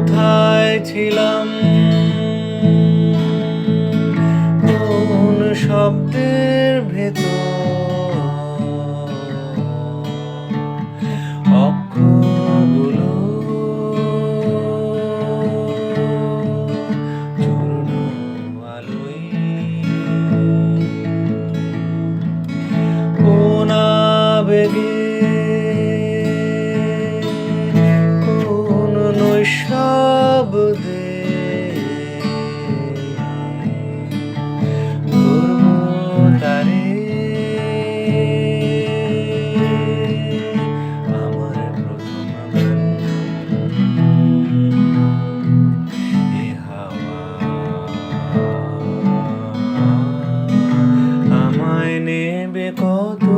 কোথায় ছিলাম কোন শব্দের ভেতর Baby. নেবে কত